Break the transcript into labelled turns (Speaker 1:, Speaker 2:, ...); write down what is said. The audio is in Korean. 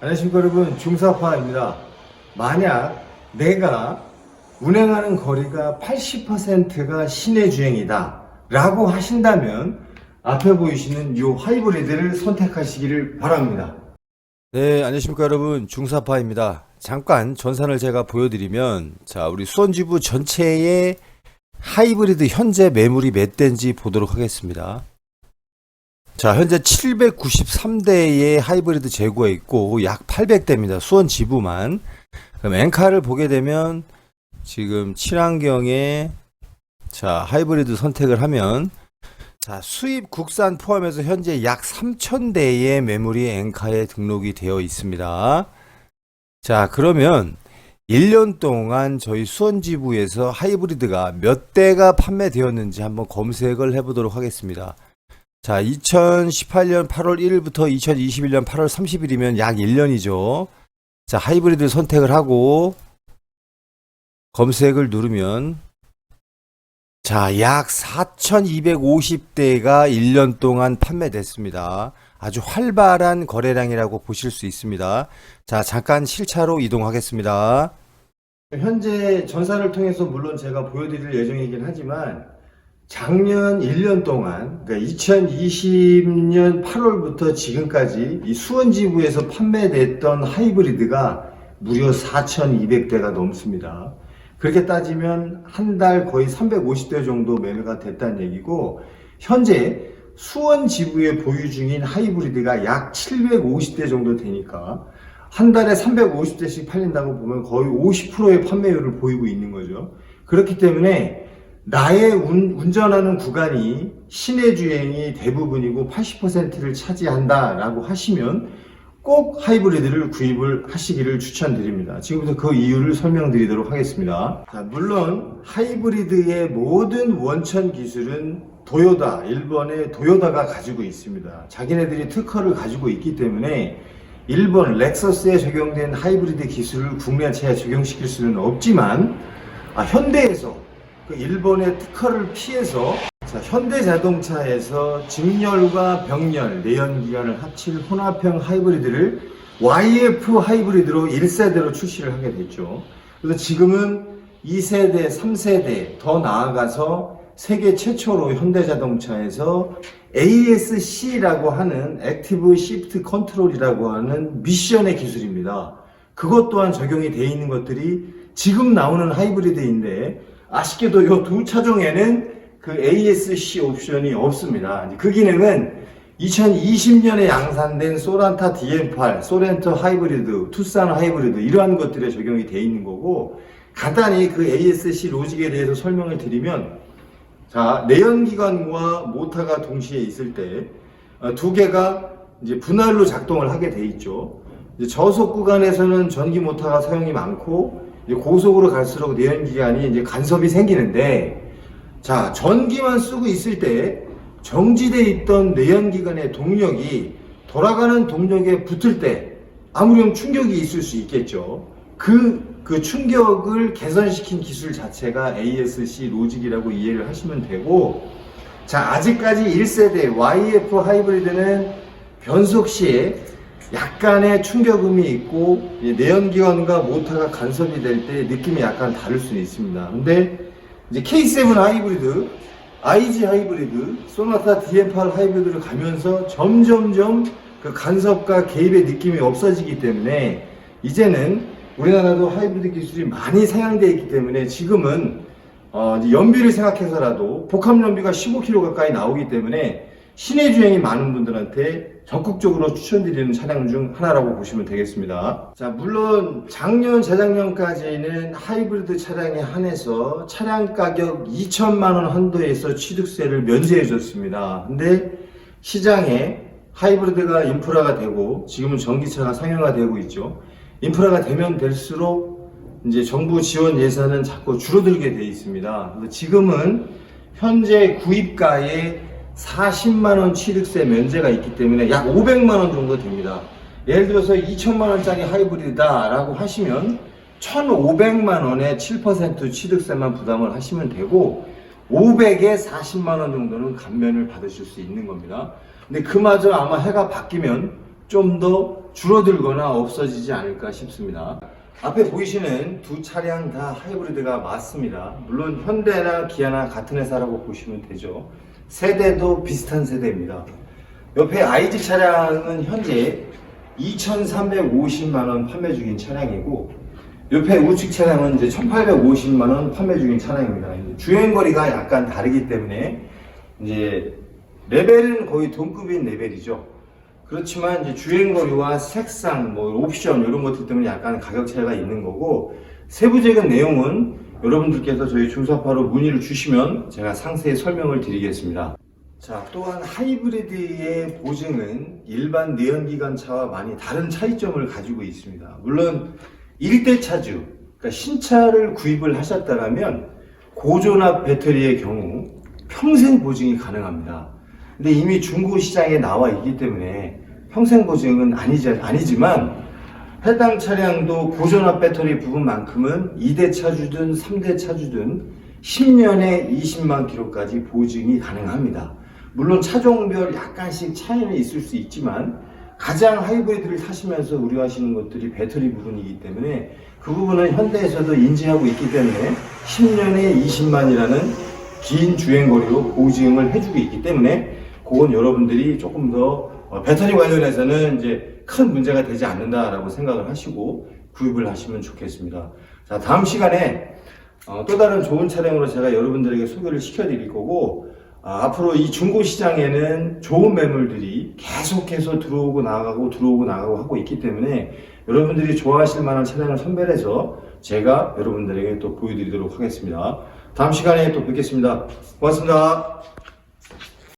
Speaker 1: 안녕하십니까 여러분. 중사파입니다. 만약 내가 운행하는 거리가 80%가 시내 주행이다 라고 하신다면 앞에 보이시는 이 하이브리드를 선택하시기를 바랍니다. 네 안녕하십니까 여러분. 중사파입니다. 잠깐 전산을 제가 보여드리면 자 우리 수원지부 전체의 하이브리드 현재 매물이 몇 대인지 보도록 하겠습니다 자, 현재 793대의 하이브리드 재고에 있고 약 800대입니다. 수원 지부만. 그럼 엔카를 보게 되면 지금 친환경에 자, 하이브리드 선택을 하면 자, 수입 국산 포함해서 현재 약 3000대의 매물이 엔카에 등록이 되어 있습니다. 자, 그러면 1년 동안 저희 수원 지부에서 하이브리드가 몇 대가 판매되었는지 한번 검색을 해 보도록 하겠습니다. 자, 2018년 8월 1일부터 2021년 8월 30일이면 약 1년이죠. 자, 하이브리드 선택을 하고 검색을 누르면 자, 약 4,250대가 1년 동안 판매됐습니다. 아주 활발한 거래량이라고 보실 수 있습니다. 자, 잠깐 실차로 이동하겠습니다. 현재 전산을 통해서 물론 제가 보여드릴 예정이긴 하지만 작년 1년 동안, 그러니까 2020년 8월부터 지금까지 이 수원지부에서 판매됐던 하이브리드가 무려 4,200대가 넘습니다. 그렇게 따지면 한 달 거의 350대 정도 매매가 됐다는 얘기고, 현재 수원지부에 보유 중인 하이브리드가 약 750대 정도 되니까, 한 달에 350대씩 팔린다고 보면 거의 50%의 판매율을 보이고 있는 거죠. 그렇기 때문에 나의 운, 운전하는 구간이 시내 주행이 대부분이고 80%를 차지한다라고 하시면 꼭 하이브리드를 구입을 하시기를 추천드립니다. 지금부터 그 이유를 설명드리도록 하겠습니다. 자, 물론 하이브리드의 모든 원천 기술은 도요다, 일본의 도요다가 가지고 있습니다. 자기네들이 특허를 가지고 있기 때문에 일본 렉서스에 적용된 하이브리드 기술을 국내 차에 적용시킬 수는 없지만 아, 현대에서 그 일본의 특허를 피해서 자, 현대자동차에서 직렬과 병렬, 내연기관을 합칠 혼합형 하이브리드를 YF 하이브리드로 1세대로 출시를 하게 됐죠. 그래서 지금은 2세대, 3세대 더 나아가서 세계 최초로 현대자동차에서 ASC라고 하는 액티브 시프트 컨트롤이라고 하는 미션의 기술입니다. 그것 또한 적용이 되어 있는 것들이 지금 나오는 하이브리드인데 아쉽게도 이 두 차종에는 그 ASC 옵션이 없습니다. 그 기능은 2020년에 양산된 소란타 DM8, 소렌토 하이브리드, 투싼 하이브리드 이러한 것들에 적용이 되어 있는 거고 간단히 그 ASC 로직에 대해서 설명을 드리면 자 내연기관과 모터가 동시에 있을 때 두 개가 이제 분할로 작동을 하게 돼 있죠. 저속 구간에서는 전기 모터가 사용이 많고 고속으로 갈수록 내연기관이 이제 간섭이 생기는데 자 전기만 쓰고 있을 때 정지돼 있던 내연기관의 동력이 돌아가는 동력에 붙을 때 아무렴 충격이 있을 수 있겠죠. 그, 그 충격을 개선시킨 기술 자체가 ASC 로직이라고 이해를 하시면 되고, 자, 아직까지 1세대 YF 하이브리드는 변속 시에 약간의 충격음이 있고, 이 내연기관과 모터가 간섭이 될 때 느낌이 약간 다를 수는 있습니다. 근데 이제 K7 하이브리드, IG 하이브리드, 소나타 DM8 하이브리드를 가면서 점점점 그 간섭과 개입의 느낌이 없어지기 때문에 이제는 우리나라도 하이브리드 기술이 많이 사용되어 있기 때문에 지금은 어 연비를 생각해서라도 복합 연비가 15km 가까이 나오기 때문에 시내 주행이 많은 분들한테 적극적으로 추천드리는 차량 중 하나라고 보시면 되겠습니다. 자, 물론 작년, 재작년까지는 하이브리드 차량에 한해서 차량 가격 2천만 원 한도에서 취득세를 면제해 줬습니다. 근데 시장에 하이브리드가 인프라가 되고 지금은 전기차가 상용화 되고 있죠. 인프라가 되면 될수록 이제 정부 지원 예산은 자꾸 줄어들게 돼 있습니다. 지금은 현재 구입가에 40만원 취득세 면제가 있기 때문에 약 500만원 정도 됩니다. 예를 들어서 2천만원짜리 하이브리드다라고 하시면 1,500만원에 7% 취득세만 부담을 하시면 되고 500에 40만원 정도는 감면을 받으실 수 있는 겁니다. 근데 그마저 아마 해가 바뀌면 좀 더 줄어들거나 없어지지 않을까 싶습니다. 앞에 보이시는 두 차량 다 하이브리드가 맞습니다. 물론 현대나 기아나 같은 회사라고 보시면 되죠. 세대도 비슷한 세대입니다. 옆에 IG 차량은 현재 2,350만 원 판매 중인 차량이고 옆에 우측 차량은 이제 1,850만 원 판매 중인 차량입니다. 이제 주행 거리가 약간 다르기 때문에 이제 레벨은 거의 동급인 레벨이죠. 그렇지만 이제 주행 거리와 색상, 뭐 옵션 이런 것들 때문에 약간 가격 차이가 있는 거고 세부적인 내용은 여러분들께서 저희 중사파로 문의를 주시면 제가 상세히 설명을 드리겠습니다. 자, 또한 하이브리드의 보증은 일반 내연기관차와 많이 다른 차이점을 가지고 있습니다. 물론 일대 차주, 그러니까 신차를 구입을 하셨다면 고전압 배터리의 경우 평생 보증이 가능합니다. 근데 이미 중고 시장에 나와 있기 때문에 평생 보증은 아니지, 아니지만 해당 차량도 고전압 배터리 부분만큼은 2대 차주든 3대 차주든 10년에 20만 킬로까지 보증이 가능합니다. 물론 차종별 약간씩 차이는 있을 수 있지만 가장 하이브리드를 타시면서 우려하시는 것들이 배터리 부분이기 때문에 그 부분은 현대에서도 인지하고 있기 때문에 10년에 20만이라는 긴 주행거리로 보증을 해주고 있기 때문에 그건 여러분들이 조금 더 어, 배터리 관련해서는 이제 큰 문제가 되지 않는다라고 생각을 하시고 구입을 하시면 좋겠습니다. 자, 다음 시간에 어, 또 다른 좋은 차량으로 제가 여러분들에게 소개를 시켜드릴 거고 아, 앞으로 이 중고 시장에는 좋은 매물들이 계속해서 들어오고 나가고 들어오고 나가고 하고 있기 때문에 여러분들이 좋아하실 만한 차량을 선별해서 제가 여러분들에게 또 보여드리도록 하겠습니다. 다음 시간에 또 뵙겠습니다. 고맙습니다.